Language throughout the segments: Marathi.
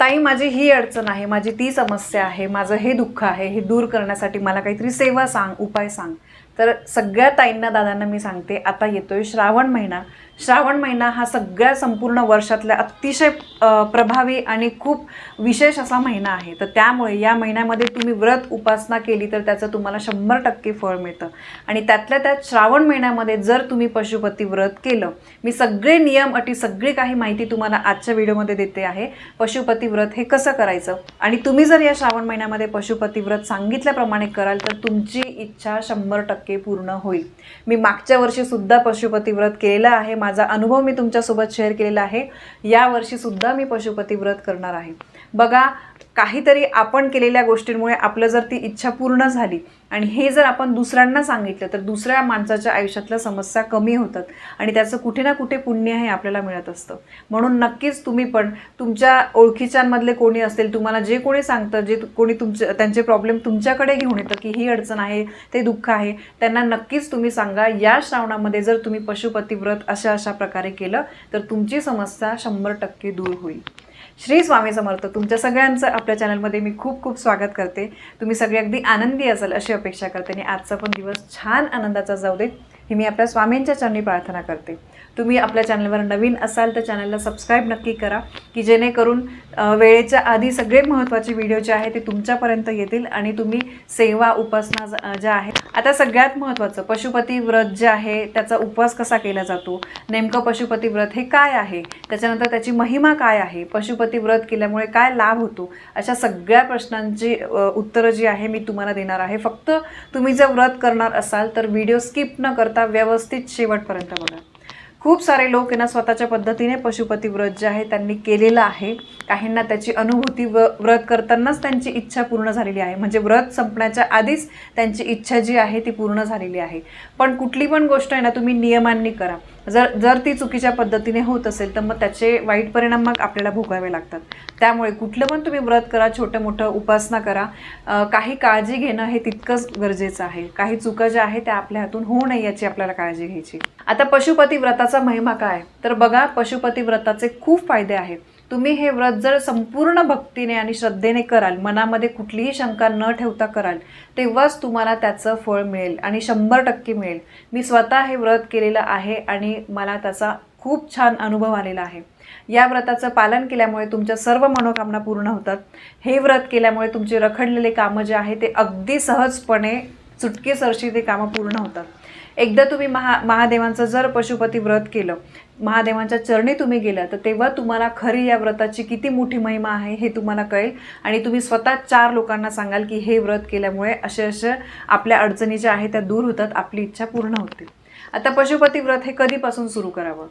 ताई माझी ही अडचण आहे माझी ती समस्या आहे माझं हे दुःख आहे हे दूर करण्यासाठी मला काहीतरी सेवा सांग उपाय सांग. तर सगळ्या ताईंना दादांना मी सांगते आता येतोय श्रावण महिना. श्रावण महिना हा सगळ्या संपूर्ण वर्षातल्या अतिशय प्रभावी आणि खूप विशेष असा महिना आहे. तर त्यामुळे या महिन्यामध्ये तुम्ही व्रत उपासना केली तर त्याचं तुम्हाला शंभर टक्के फळ मिळतं. आणि त्यातल्या त्यात श्रावण महिन्यामध्ये जर तुम्ही पशुपती व्रत केलं मी सगळे नियम अटी सगळी काही माहिती तुम्हाला आजच्या व्हिडिओमध्ये देते आहे. पशुपती व्रत हे कसं करायचं? आणि तुम्ही जर या श्रावण महिन्यामध्ये पशुपती व्रत सांगितल्याप्रमाणे कराल तर तुमची इच्छा शंभर टक्के पूर्ण होईल. मी मागच्या वर्षीसुद्धा पशुपती व्रत केलेलं आहे. माझा अनुभव मी तुमच्यासोबत शेअर केलेला आहे. यावर्षीसुद्धा मी पशुपती व्रत करणार आहे. बघा काहीतरी आपण केलेल्या गोष्टींमुळे आपलं जर ती इच्छा पूर्ण झाली आणि हे जर आपण दुसऱ्यांना सांगितलं तर दुसऱ्या माणसाच्या आयुष्यातल्या समस्या कमी होतात आणि त्याचं कुठे ना कुठे पुण्य हे आपल्याला मिळत असतं. म्हणून नक्कीच तुम्ही पण तुमच्या ओळखीच्यांमधले कोणी असेल तुम्हाला जे कोणी सांगतं जे कोणी तुमचे त्यांचे प्रॉब्लेम तुमच्याकडे घेऊन येतं की ही अडचण आहे ते दुःख आहे त्यांना नक्कीच तुम्ही सांगा. या श्रावणामध्ये जर तुम्ही पशुपती व्रत अशा अशा प्रकारे केलं तर तुमची समस्या शंभर टक्के दूर होईल. श्री स्वामी समर्थ तुमच्या सगळ्यांचं आपल्या चॅनलमध्ये मी खूप खूप स्वागत करते. तुम्ही सगळे अगदी आनंदी असाल अशी अपेक्षा करते आणि आजचा पण दिवस छान आनंदाचा जाऊ दे ही मी आपल्या स्वामींच्या चरणी प्रार्थना करते. तुम्ही आपल्या चॅनलवर नवीन असाल तर चॅनलला सबस्क्राईब नक्की करा की जेणेकरून वेळेच्या आधी सगळे महत्त्वाचे व्हिडिओ जे आहे ते तुमच्यापर्यंत येतील आणि तुम्ही सेवा उपासना ज- ज्या आहेत आता सगळ्यात महत्त्वाचं पशुपती व्रत जे आहे त्याचा उपवास कसा केला जातो? नेमकं पशुपती व्रत हे काय आहे? त्याच्यानंतर त्याची महिमा काय आहे? पशुपती व्रत केल्यामुळे काय लाभ होतो? अशा सगळ्या प्रश्नांची उत्तरं जी आहे मी तुम्हाला देणार आहे. फक्त तुम्ही जर व्रत करणार असाल तर व्हिडिओ स्किप न करता व्यवस्थित शेवटपर्यंत बघा. खूप सारे लोक यांना स्वतःच्या पद्धतीने पशुपती व्रत जे आहे त्यांनी केलेलं आहे. काहींना त्याची अनुभूती व व्रत करतानाच त्यांची इच्छा पूर्ण झालेली आहे. म्हणजे व्रत संपण्याच्या आधीच त्यांची इच्छा जी आहे ती पूर्ण झालेली आहे. पण कुठली पण गोष्ट आहे ना तुम्ही नियमांनी करा. जर जर ती चुकीच्या पद्धतीने होत असेल तर मग त्याचे वाईट परिणाम मग आपल्याला भोगावे लागतात. त्यामुळे कुठलं पण तुम्ही व्रत करा छोटं मोठं उपासना करा. काही काळजी घेणं हे तितकंच गरजेचं आहे. काही चुका ज्या आहेत त्या आपल्या हातून होऊ नये याची आपल्याला काळजी घ्यायची. आता पशुपती व्रताचा महिमा काय? तर बघा पशुपती व्रताचे खूप फायदे आहेत. तुम्ही हे व्रत जर संपूर्ण भक्तीने आणि श्रद्धेने कराल मनामध्ये कुठलीही शंका न ठेवता कराल तेव्हाच तुम्हाला त्याचं फळ मिळेल आणि शंभर टक्के मिळेल. मी स्वतः हे व्रत केलेलं आहे आणि मला त्याचा खूप छान अनुभव आलेला आहे. या व्रताचं पालन केल्यामुळे तुमच्या सर्व मनोकामना पूर्ण होतात. हे व्रत केल्यामुळे तुमचे रखडलेले कामं जे आहे ते अगदी सहजपणे चुटकेसरशी ते कामं पूर्ण होतात. एकदा तुम्ही महा महादेवांचं जर पशुपती व्रत केलं महादेवांच्या चरणी तुम्ही गेला तर तेव्हा तुम्हाला खरी या व्रताची किती मोठी महिमा आहे हे तुम्हाला कळेल. आणि तुम्ही स्वतः चार लोकांना सांगाल की हे व्रत केल्यामुळे असे असे आपल्या अडचणी ज्या आहेत त्या दूर होतात आपली इच्छा पूर्ण होते. आता पशुपती व्रत हे कधीपासून सुरू करावं?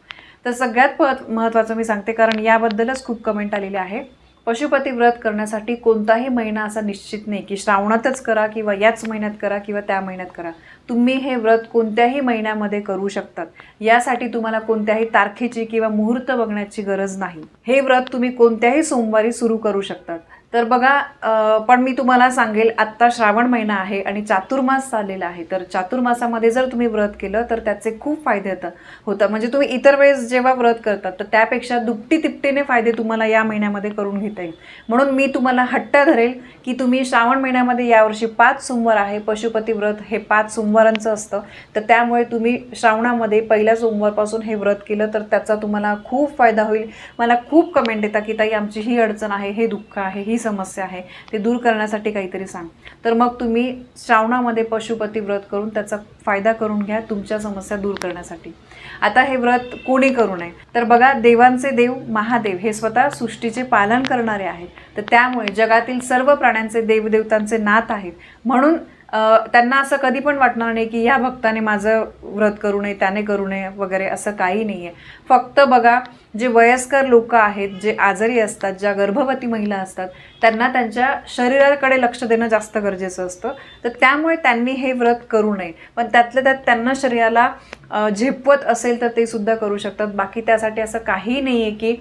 तर सगळ्यात महत् महत्त्वाचं मी सांगते कारण याबद्दलच खूप कमेंट आलेले आहे. पशुपती व्रत करण्यासाठी कोणताही महिना असा निश्चित नाही की श्रावणातच करा किंवा याच महिन्यात करा किंवा त्या महिन्यात करा. तुम्ही हे व्रत कोणत्याही महिन्यामध्ये करू शकतात. यासाठी तुम्हाला कोणत्याही तारखेची किंवा मुहूर्त बघण्याची गरज नाही. हे व्रत तुम्ही कोणत्याही सोमवारी सुरू करू शकतात. तर बघा पण मी तुम्हाला सांगेल आत्ता श्रावण महिना आहे आणि चातुर्मास चाललेला आहे. तर चातुर्मासामध्ये जर तुम्ही व्रत केलं तर त्याचे खूप फायदे होतात होतात म्हणजे तुम्ही इतर वेळेस जेव्हा व्रत करतात तर त्यापेक्षा दुपटी तिपटीने फायदे तुम्हाला या महिन्यामध्ये करून घेता येईल. म्हणून मी तुम्हाला हट्ट धरेल की तुम्ही श्रावण महिन्यामध्ये यावर्षी पाच सोमवार आहे. पशुपती व्रत हे पाच सोमवारांचं असतं. तर त्यामुळे तुम्ही श्रावणामध्ये पहिल्या सोमवारपासून हे व्रत केलं तर त्याचा तुम्हाला खूप फायदा होईल. मला खूप कमेंट येतात की ताई आमची ही अडचण आहे हे दुःख आहे ही समस्या आहे ते दूर करण्यासाठी काहीतरी सांग. तर मग तुम्ही श्रावणामध्ये पशुपती व्रत करून त्याचा फायदा करून घ्या तुमच्या समस्या दूर करण्यासाठी. आता हे व्रत कोणी करू नये? तर बघा देवांचे देव महादेव हे स्वतः सृष्टीचे पालन करणारे आहेत. तर त्यामुळे जगातील सर्व प्राण्यांचे देवदेवतांचे नात आहेत. म्हणून त्यांना असं कधी पण वाटणार नाही की ह्या भक्ताने माझं व्रत करू नये त्याने करू नये वगैरे असं काही नाही आहे फक्त बघा जे वयस्कर लोक आहेत जे आजारी असतात ज्या गर्भवती महिला असतात त्यांना त्यांच्या शरीराकडे लक्ष देणं जास्त गरजेचं असतं. तर त्यामुळे त्यांनी हे व्रत करू नये. पण त्यातल्या त्यात त्यांना शरीराला झेपवत असेल तर ते सुद्धा करू शकतात. बाकी त्यासाठी असं काही नाही आहे की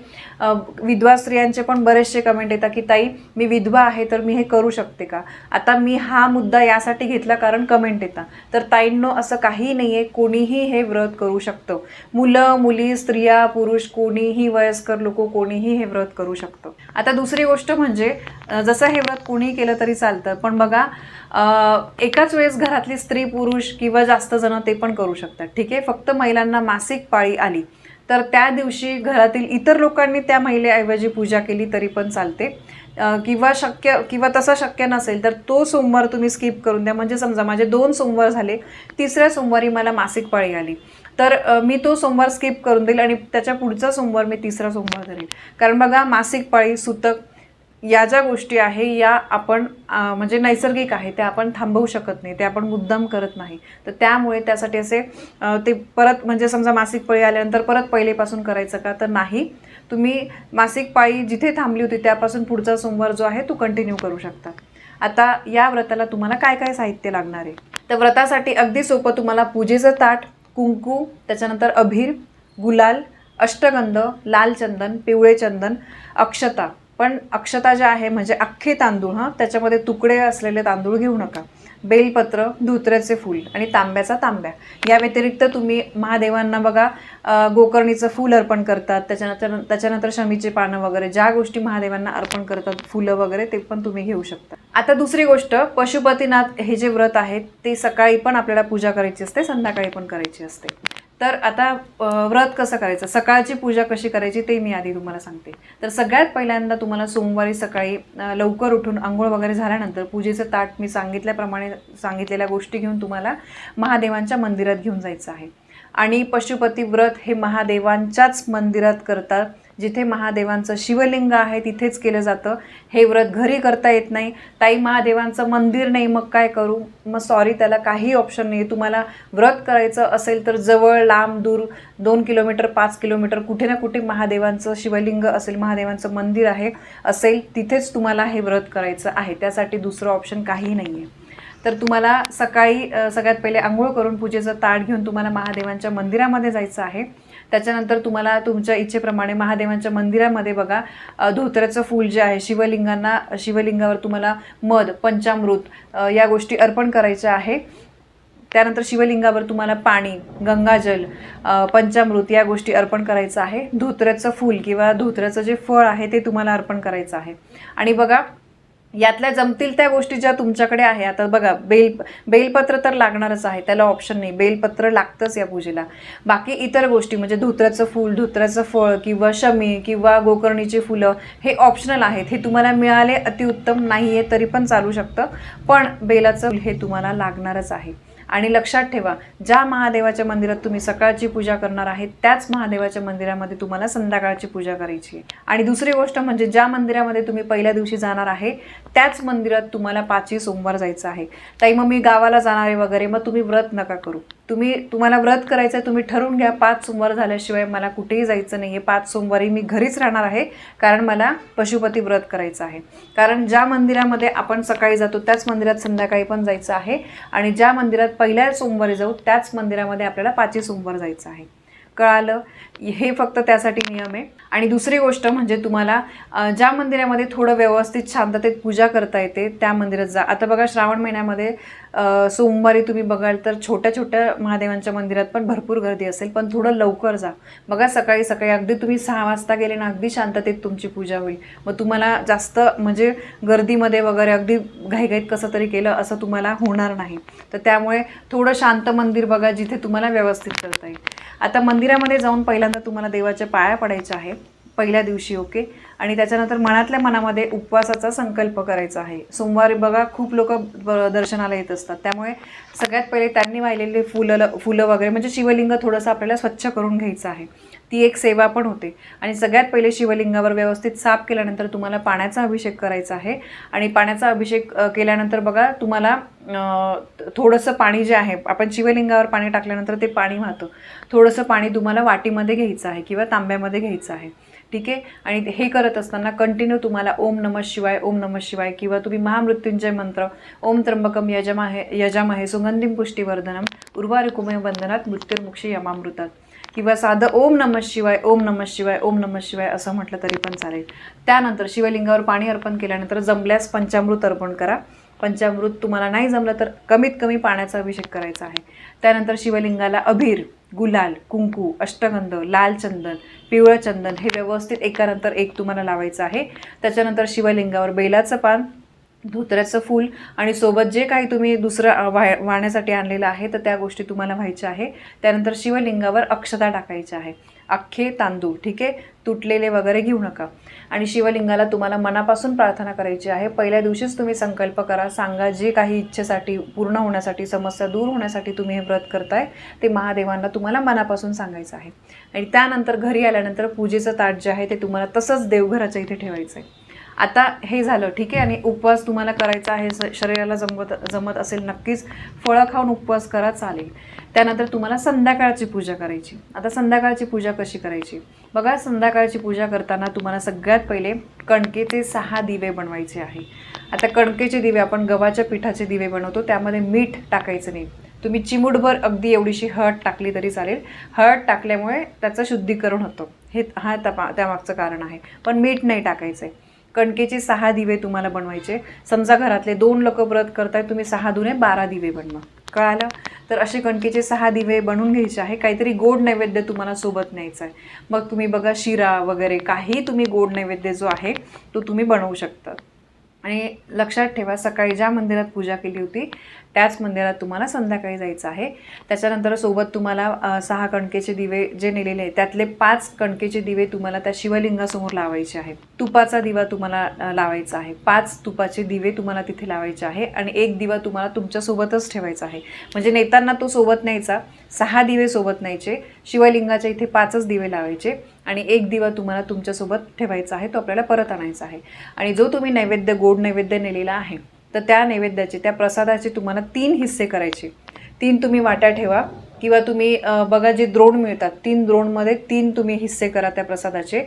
विधवा स्त्रियांचे पण बरेचसे कमेंट येतात की ताई मी विधवा आहे तर मी हे करू शकते का? आता मी हा मुद्दा यासाठी घेतला कारण कमेंट येतात. तर ताईंनो असं काही नाही आहे कोणीही हे व्रत करू शकतं. मुलं मुली स्त्रिया पुरुष कोणीही वयस्कर लोक कोणीही हे व्रत करू शकतं. आता दुसरी गोष्ट म्हणजे जसं हे व्रत कोणीही केलं तरी चालतं पण बघा एकाच वेळेस घरातली स्त्री पुरुष किंवा जास्त जण ते पण करू शकतात. ठीक आहे? फक्त महिलांना मासिक पाळी आली. तर त्या दिवशी घरातील इतर लोकांनी त्या महिलेऐवजी पूजा केली तरी पण चालते. किंवा शक्य किंवा तसं शक्य नसेल तर तो सोमवार तुम्ही स्किप करून द्या. म्हणजे समजा माझे दोन सोमवार झाले तिसऱ्या सोमवारी मला मासिक पाळी आली. तर मी तो सोमवार स्किप करून देईल आणि त्याच्या पुढचा सोमवार मी तिसरा सोमवार धरेल. कारण बघा मासिक पाळी सुतक या ज्या गोष्टी आहे या आपण म्हणजे नैसर्गिक आहे त्या आपण थांबवू शकत नाही ते आपण मुद्दाम करत नाही. तर त्यामुळे त्यासाठी असे ते परत म्हणजे समजा मासिक पाळी आल्यानंतर परत पहिलेपासून करायचं का? तर नाही. तुम्ही मासिक पाळी जिथे थांबली होती त्यापासून पुढचा सोमवार जो आहे तो कंटिन्यू करू शकता. आता या व्रताला तुम्हाला काय काय साहित्य लागणार आहे? तर व्रतासाठी अगदी सोपं तुम्हाला पूजेचं ताट कुंकू त्याच्यानंतर अभिर गुलाल अष्टगंध लाल चंदन पिवळे चंदन अक्षता. पण अक्षता ज्या आहे म्हणजे अख्खे तांदूळ हां त्याच्यामध्ये तुकडे असलेले तांदूळ घेऊ नका. बेलपत्र धोत्र्याचे फूल आणि तांब्याचा तांब्या. या व्यतिरिक्त तुम्ही महादेवांना बघा गोकर्णीचं फूल अर्पण करतात त्याच्यानंतर त्याच्यानंतर शमीचे पानं वगैरे ज्या गोष्टी महादेवांना अर्पण करतात फुलं वगैरे ते पण तुम्ही घेऊ शकता. आता दुसरी गोष्ट पशुपतीनाथ हे जे व्रत आहे ते सकाळी पण आपल्याला पूजा करायची असते संध्याकाळी पण करायची असते. तर आता व्रत कसं करायचं? सकाळची पूजा कशी करायची ते मी आधी तुम्हाला सांगते. तर सगळ्यात पहिल्यांदा तुम्हाला सोमवारी सकाळी लवकर उठून आंघोळ वगैरे झाल्यानंतर पूजेचं ताट मी सांगितल्याप्रमाणे सांगितलेल्या गोष्टी घेऊन तुम्हाला महादेवांच्या मंदिरात घेऊन जायचं आहे. आणि पशुपती व्रत हे महादेवांच्याच मंदिरात करतात. जिथे महादेवांचं शिवलिंग आहे तिथेच केलं जातं. हे व्रत घरी करता येत नाही. ताई महादेवांचं मंदिर नाही मग काय करू? मग सॉरी त्याला काही ऑप्शन नाही तुम्हाला व्रत करायचं असेल तर जवळ लांब दूर दोन किलोमीटर पाच किलोमीटर कुठे ना कुठे महादेवांचं शिवलिंग असेल महादेवांचं मंदिर आहे असेल तिथेच तुम्हाला हे व्रत करायचं आहे. त्यासाठी दुसरं ऑप्शन काही नाही आहे तर तुम्हाला सकाळी सगळ्यात पहिले आंघोळ करून पूजेचं ताट घेऊन तुम्हाला महादेवांच्या मंदिरामध्ये जायचं आहे. त्याच्यानंतर तुम्हाला तुमच्या इच्छेप्रमाणे महादेवांच्या मंदिरामध्ये बघा धोत्र्याचं फूल जे आहे शिवलिंगांना शिवलिंगावर तुम्हाला मध पंचामृत या गोष्टी अर्पण करायच्या आहे. त्यानंतर शिवलिंगावर तुम्हाला पाणी गंगाजल पंचामृत या गोष्टी अर्पण करायचं आहे. धोत्र्याचं फूल किंवा धोत्र्याचं जे फळ आहे ते तुम्हाला अर्पण करायचं आहे. आणि बघा यातल्या जमतील त्या गोष्टी ज्या तुमच्याकडे आहे. आता बघा बेल बेलपत्र तर लागणारच आहे. त्याला ऑप्शन नाही. बेलपत्र लागतंच या पूजेला. बाकी इतर गोष्टी म्हणजे धोत्र्याचं फूल धोत्र्याचं फळ किंवा शमी किंवा गोकर्णीची फुलं हे ऑप्शनल आहेत. हे तुम्हाला मिळाले अतिउत्तम नाही आहे तरी पण चालू शकतं. पण बेलाचं हे तुम्हाला लागणारच आहे. आणि लक्षात ठेवा ज्या महादेवाच्या मंदिरात तुम्ही सकाळची पूजा करणार आहेत त्याच महादेवाच्या मंदिरामध्ये तुम्हाला संध्याकाळची पूजा करायची आहे. आणि दुसरी गोष्ट म्हणजे ज्या मंदिरामध्ये तुम्ही पहिल्या दिवशी जाणार आहे त्याच मंदिरात तुम्हाला पाचवी सोमवार जायचं आहे. ताई मग मी गावाला जाणार आहे वगैरे मग तुम्ही व्रत नका करू. तुम्ही तुम्हाला व्रत करायचं आहे तुम्ही ठरवून घ्या पाच सोमवार झाल्याशिवाय मला कुठेही जायचं नाही. आहे पाच सोमवारी मी घरीच राहणार आहे कारण मला पशुपती व्रत करायचं आहे. कारण ज्या मंदिरामध्ये आपण सकाळी जातो त्याच मंदिरात संध्याकाळी पण जायचं आहे. आणि ज्या मंदिरात पहिल्या सोमवारी जाऊ त्याच मंदिरामध्ये आपल्याला पाचवी सोमवार जायचं आहे. कळालं. हे फक्त त्यासाठी नियम आहे. आणि दुसरी गोष्ट म्हणजे तुम्हाला ज्या मंदिरामध्ये थोडं व्यवस्थित शांततेत पूजा करता येते त्या मंदिरात जा. आता बघा श्रावण महिन्यामध्ये सोमवारी तुम्ही बघाल तर छोट्या छोट्या महादेवांच्या मंदिरात पण भरपूर गर्दी असेल पण थोडं लवकर जा. बघा सकाळी सकाळी अगदी तुम्ही सहा वाजता गेले ना अगदी शांततेत तुमची पूजा होईल. मग तुम्हाला जास्त म्हणजे गर्दीमध्ये वगैरे अगदी घाईघाईत कसं तरी केलं असं तुम्हाला होणार नाही. तर त्यामुळे थोडं शांत मंदिर बघा जिथे तुम्हाला व्यवस्थित करता येईल. आता मंदिरामध्ये जाऊन पहिल्यांदा तुम्हाला देवाच्या पाया पडायच्या आहे पहिल्या दिवशी ओके? आणि त्याच्यानंतर मनातल्या मनामध्ये उपवासाचा संकल्प करायचा आहे. सोमवारी बघा खूप लोक दर्शनाला येत असतात. त्यामुळे सगळ्यात पहिले त्यांनी वाहिलेले फुलं फुलं वगैरे म्हणजे शिवलिंग थोडंसं आपल्याला स्वच्छ करून घ्यायचं आहे. ती एक सेवा पण होते. आणि सगळ्यात पहिले शिवलिंगावर व्यवस्थित साफ केल्यानंतर तुम्हाला पाण्याचा अभिषेक करायचा आहे. आणि पाण्याचा अभिषेक केल्यानंतर बघा तुम्हाला थोडंसं पाणी जे आहे आपण शिवलिंगावर पाणी टाकल्यानंतर ते पाणी वाहतं. थोडंसं पाणी तुम्हाला वाटीमध्ये घ्यायचं आहे किंवा तांब्यामध्ये घ्यायचं आहे. ठीक आहे? आणि हे करत असताना कंटिन्यू तुम्हाला ओम नमः शिवाय ओम नमः शिवाय किंवा तुम्ही महामृत्युंजय मंत्र ओम त्र्यंबकम यजमाहे यजामहे सुगंधिम पुष्टीवर्धनम उर्वारुकुमय वंदनात मृत्युर्मुक्षी यमामृतात. किंवा साधं ओम नमः शिवाय ओम नमः शिवाय ओम नमः शिवाय असं म्हटलं तरी पण चालेल. त्यानंतर शिवलिंगावर पाणी अर्पण केल्यानंतर जमल्यास पंचामृत अर्पण करा. पंचामृत तुम्हाला नाही जमलं तर कमीत कमी पाण्याचा अभिषेक करायचा आहे. त्यानंतर शिवलिंगाला अभीर गुलाल कुंकू अष्टगंध लाल चंदन पिवळं चंदन हे व्यवस्थित एकानंतर एक तुम्हाला लावायचं आहे. त्याच्यानंतर शिवलिंगावर बेलाचं पान धोत्र्याचं फूल आणि सोबत जे काही तुम्ही दुसरं वाह वाहण्यासाठी आणलेलं आहे तर त्या गोष्टी तुम्हाला व्हायच्या आहे. त्यानंतर शिवलिंगावर अक्षता टाकायच्या आहे. अख्खे तांदूळ ठीक आहे? तुटलेले वगैरे घेऊ नका. आणि शिवलिंगाला तुम्हाला मनापासून प्रार्थना करायची आहे. पहिल्या दिवशीच तुम्ही संकल्प करा सांगा जे काही इच्छेसाठी पूर्ण होण्यासाठी समस्या दूर होण्यासाठी तुम्ही हे व्रत करताय ते महादेवांना तुम्हाला मनापासून सांगायचं आहे. आणि त्यानंतर घरी आल्यानंतर पूजेचं ताट जे आहे ते तुम्हाला तसंच देवघराच्या इथे ठेवायचं आहे आता हे झालं ठीक आहे? आणि उपवास तुम्हाला करायचा आहे स- शरीराला जमत जमत असेल नक्कीच फळं खाऊन उपवास करा चालेल. त्यानंतर तुम्हाला संध्याकाळची पूजा करायची. आता संध्याकाळची पूजा कशी करायची? बघा संध्याकाळची पूजा करताना तुम्हाला सगळ्यात पहिले कणकेचे सहा दिवे बनवायचे आहे. आता कणकेचे दिवे आपण गव्हाच्या पिठाचे दिवे बनवतो त्यामध्ये मीठ टाकायचं नाही. तुम्ही चिमूटभर अगदी एवढीशी हळद टाकली तरी चालेल. हळद टाकल्यामुळे त्याचं शुद्धीकरण होतं. हे हा त्या त्यामागचं कारण आहे. पण मीठ नाही टाकायचं आहे कणकेचे सहा दिवे तुम्हाला बनवायचे. समजा घरातले दोन लोक व्रत करताय तुम्ही सहा दुने बारा दिवे बनवा. कळालं? तर असे कणकेचे सहा दिवे बनवून घ्यायचे आहे. काहीतरी गोड नैवेद्य तुम्हाला सोबत न्यायचा आहे. मग तुम्ही बघा शिरा वगैरे काही तुम्ही गोड नैवेद्य जो आहे तो तुम्ही बनवू शकता. आणि लक्षात ठेवा सकाळी ज्या मंदिरात पूजा केली होती त्याच मंदिरात तुम्हाला संध्याकाळी जायचं आहे. त्याच्यानंतर सोबत तुम्हाला सहा कणकेचे दिवे जे नेलेले आहेत त्यातले पाच कणकेचे दिवे तुम्हाला त्या शिवलिंगासमोर लावायचे आहेत. तुपाचा दिवा तुम्हाला लावायचा आहे. पाच तुपाचे दिवे तुम्हाला तिथे लावायचे आहे आणि एक दिवा तुम्हाला तुमच्यासोबतच ठेवायचा आहे. म्हणजे नेताना तो सोबत न्यायचा सहा दिवे सोबत न्यायचे शिवलिंगाच्या इथे पाचच दिवे लावायचे. आणि एक दिवा तुम्हाला तुमच्यासोबत ठेवायचा आहे तो आपल्याला परत आणायचा आहे. आणि जो तुम्ही नैवेद्य गोड नैवेद्य नेलेला आहे तर त्या नैवेद्याचे त्या प्रसादाचे तुम्हाला तीन हिस्से करायचे. तीन तुम्ही वाट्या ठेवा किंवा तुम्ही बघा जे द्रोण मिळतात तीन द्रोणमध्ये तीन तुम्ही हिस्से करा त्या प्रसादाचे.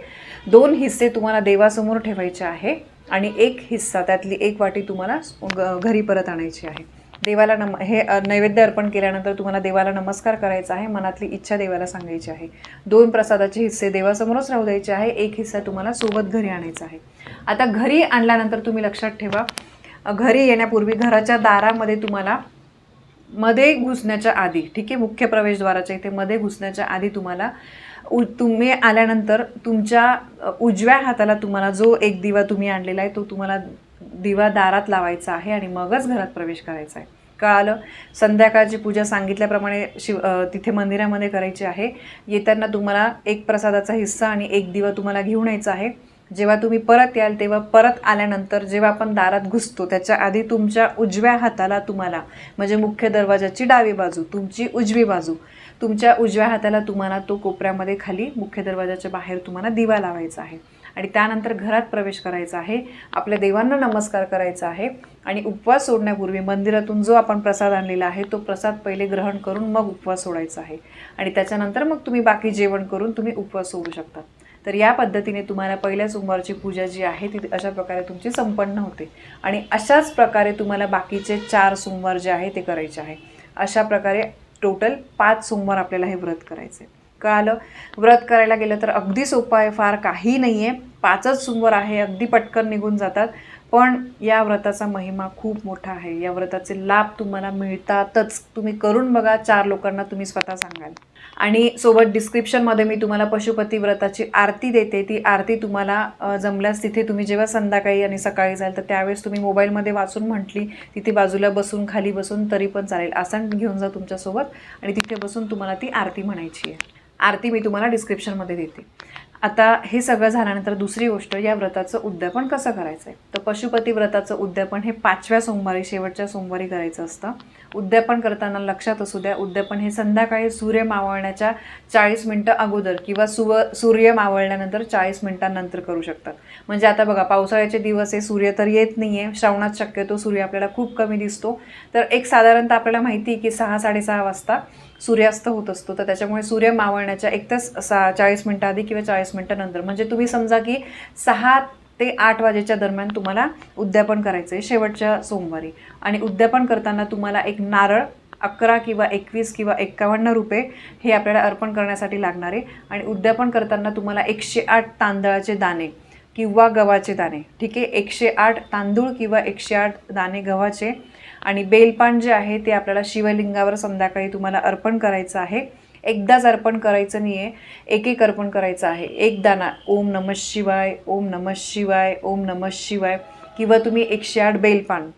दोन हिस्से तुम्हाला देवासमोर ठेवायचे आहे आणि एक हिस्सा त्यातली एक वाटी तुम्हाला घरी परत आणायची आहे. देवाला नम हे नैवेद्य अर्पण केल्यानंतर तुम्हाला देवाला नमस्कार करायचा आहे मनातली इच्छा देवाला सांगायची आहे. दोन प्रसादाचे हिस्से देवासमोरच राहू द्यायचे आहे एक हिस्सा तुम्हाला सोबत घरी आणायचा आहे. आता घरी आणल्यानंतर तुम्ही लक्षात ठेवा घरी येण्यापूर्वी घराच्या दारामध्ये तुम्हाला मध्ये घुसण्याच्या आधी ठीक आहे मुख्य प्रवेशद्वाराच्या इथे मध्ये घुसण्याच्या आधी तुम्हाला उ तुम्ही आल्यानंतर तुमच्या उजव्या हाताला तुम्हाला जो एक दिवा तुम्ही आणलेला आहे तो तुम्हाला दिवा दारात लावायचा आहे आणि मगच घरात प्रवेश करायचा आहे. कळालं? संध्याकाळची पूजा सांगितल्याप्रमाणे शिव तिथे मंदिरामध्ये करायची आहे. येताना तुम्हाला एक प्रसादाचा हिस्सा आणि एक दिवा तुम्हाला घेऊन यायचा आहे. जेव्हा तुम्ही परत याल तेव्हा परत आल्यानंतर जेव्हा आपण दारात घुसतो त्याच्या आधी तुमच्या उजव्या हाताला तुम्हाला म्हणजे मुख्य दरवाजाची डावी बाजू तुमची उजवी बाजू तुमच्या उजव्या हाताला तुम्हाला तो कोपऱ्यामध्ये खाली मुख्य दरवाजाच्या बाहेर तुम्हाला दिवा लावायचा आहे. आणि त्यानंतर घरात प्रवेश करायचा आहे. आपल्या देवांना नमस्कार करायचा आहे. आणि उपवास सोडण्यापूर्वी मंदिरातून जो आपण प्रसाद आणलेला आहे तो प्रसाद पहिले ग्रहण करून मग उपवास सोडायचा आहे. आणि त्याच्यानंतर मग तुम्ही बाकी जेवण करून तुम्ही उपवास सोडू शकता. तर या पद्धतीने तुम्हाला पहिल्या सोमवारची पूजा जी आहे ती अशा प्रकारे तुमची संपन्न होते. आणि अशाच प्रकारे तुम्हाला बाकीचे चार सोमवार जे आहे ते करायचे आहे. अशा प्रकारे टोटल पाच सोमवार आपल्याला हे व्रत करायचे. कळालं व्रत करायला गेलं तर अगदी सोपं आहे फार काही नाही आहे पाचच सोमवार आहे अगदी पटकन निघून जातात. पण या व्रताचा महिमा खूप मोठा आहे. या व्रताचे लाभ तुम्हाला मिळतातच. तुम्ही करून बघा चार लोकांना तुम्ही स्वतः सांगाल. आणि सोबत डिस्क्रिप्शनमध्ये मी तुम्हाला पशुपती व्रताची आरती देते. ती आरती तुम्हाला जमल्यास तिथे तुम्ही जेव्हा संध्याकाळी आणि सकाळी जाल तर त्यावेळेस तुम्ही मोबाईलमध्ये वाचून म्हटली तिथे बाजूला बसून खाली बसून तरी पण चालेल. आसन घेऊन जा तुमच्यासोबत. आणि तिथे बसून तुम्हाला ती आरती म्हणायची आहे. आरती मी तुम्हाला डिस्क्रिप्शनमध्ये देते. आता हे सगळं झाल्यानंतर दुसरी गोष्ट या व्रताचं उद्यापन कसं करायचं आहे तर पशुपती व्रताचं उद्यापन हे पाचव्या सोमवारी शेवटच्या सोमवारी करायचं असतं. उद्यापन करताना लक्षात असू द्या. उद्यापन हे संध्याकाळी सूर्य मावळण्याच्या चाळीस मिनटं अगोदर किंवा सुव सूर्य मावळल्यानंतर चाळीस मिनटांनंतर करू शकतात. म्हणजे आता बघा पावसाळ्याचे दिवस आहे सूर्य तर येत नाही आहे श्रावणात शक्यतो सूर्य आपल्याला खूप कमी दिसतो. तर एक साधारणतः आपल्याला माहिती आहे की सहा साडेसहा वाजता सूर्यास्त होत असतो. तर त्याच्यामुळे सूर्य मावळण्याच्या एक तर सा चाळीस मिनटं आधी किंवा चाळीस मिनटानंतर म्हणजे तुम्ही समजा की सहा ते आठ वाजेच्या दरम्यान तुम्हाला उद्यापन करायचं आहे शेवटच्या सोमवारी. आणि उद्यापन करताना तुम्हाला एक नारळ अकरा किंवा एकवीस किंवा एक्कावन्न रुपये हे आपल्याला अर्पण करण्यासाठी लागणार आहे. आणि उद्यापन करताना तुम्हाला एकशे आठ तांदळाचे दाणे किंवा गव्हाचे दाणे ठीक आहे? एकशे आठ तांदूळ किंवा एकशे आठ दाणे गव्हाचे. आणि बेलपान जे आहे ते आपल्याला शिवलिंगावर संध्याकाळी तुम्हाला अर्पण करायचं आहे. एकदाच अर्पण करायचं नाही आहे एक एक अर्पण करायचं आहे. एकदा ना ओम नमः शिवाय ओम नमः शिवाय ओम नमः शिवाय किंवा तुम्ही एकशे आठ बेलपान.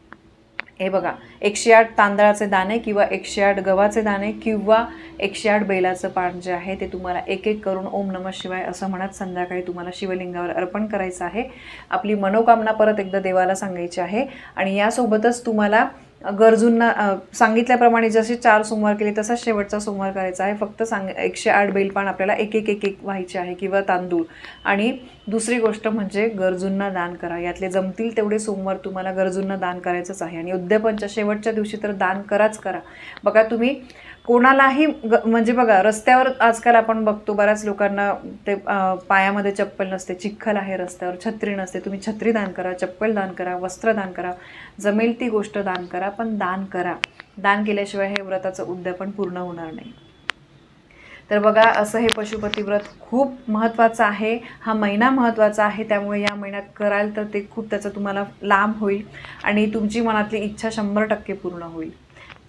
हे बघा एकशे आठ तांदळाचे दाणे किंवा एकशे आठ गव्हाचे दाणे किंवा एकशे आठ बैलाचं पान जे आहे ते तुम्हाला एक एक करून ओम नमः शिवाय असं म्हणत संध्याकाळी तुम्हाला शिवलिंगावर अर्पण करायचं आहे. आपली मनोकामना परत एकदा देवाला सांगायची आहे आणि यासोबतच तुम्हाला गरजूंना सांगितल्याप्रमाणे जसे चार सोमवार केले तसाच शेवटचा सोमवार करायचा आहे. फक्त सांग एकशे आठ बेलपान आपल्याला एक एक एक एक व्हायचे आहे किंवा तांदूळ. आणि दुसरी गोष्ट म्हणजे गरजूंना दान करा. यातले जमतील तेवढे सोमवार तुम्हाला गरजूंना दान करायचंच आहे. आणि उद्यापनच्या शेवटच्या दिवशी तर दान कराच करा. बघा तुम्ही कोणालाही ग म्हणजे बघा रस्त्यावर आजकाल आपण बघतो बऱ्याच लोकांना ते पायामध्ये चप्पल नसते चिखल आहे रस्त्यावर छत्री नसते तुम्ही छत्री दान करा चप्पल दान करा वस्त्र दान करा जमेल ती गोष्ट दान करा पण दान करा. दान केल्याशिवाय हे व्रताचं उद्यापन पूर्ण होणार नाही. तर बघा असं हे पशुपती व्रत खूप महत्त्वाचं आहे हा महिना महत्त्वाचा आहे त्यामुळे या महिन्यात कराल तर ते खूप त्याचा तुम्हाला लाभ होईल आणि तुमची मनातली इच्छा शंभर टक्के पूर्ण होईल.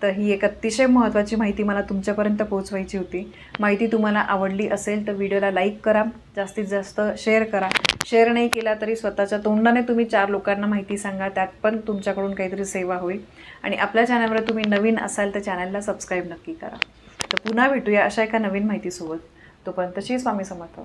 तर ही एक अतिशय महत्त्वाची माहिती मला तुमच्यापर्यंत पोहोचवायची होती. माहिती तुम्हाला आवडली असेल तर व्हिडिओला लाईक करा जास्तीत जास्त शेअर करा. शेअर नाही केला तरी स्वतःच्या तोंडाने तुम्ही चार लोकांना माहिती सांगा त्यात पण तुमच्याकडून काहीतरी सेवा होईल. आणि आपल्या चॅनलवर तुम्ही नवीन असाल तर चॅनलला सबस्क्राईब नक्की करा. तर पुन्हा भेटूया अशा एका नवीन माहितीसोबत. तोपर्यंत श्री स्वामी समर्थ.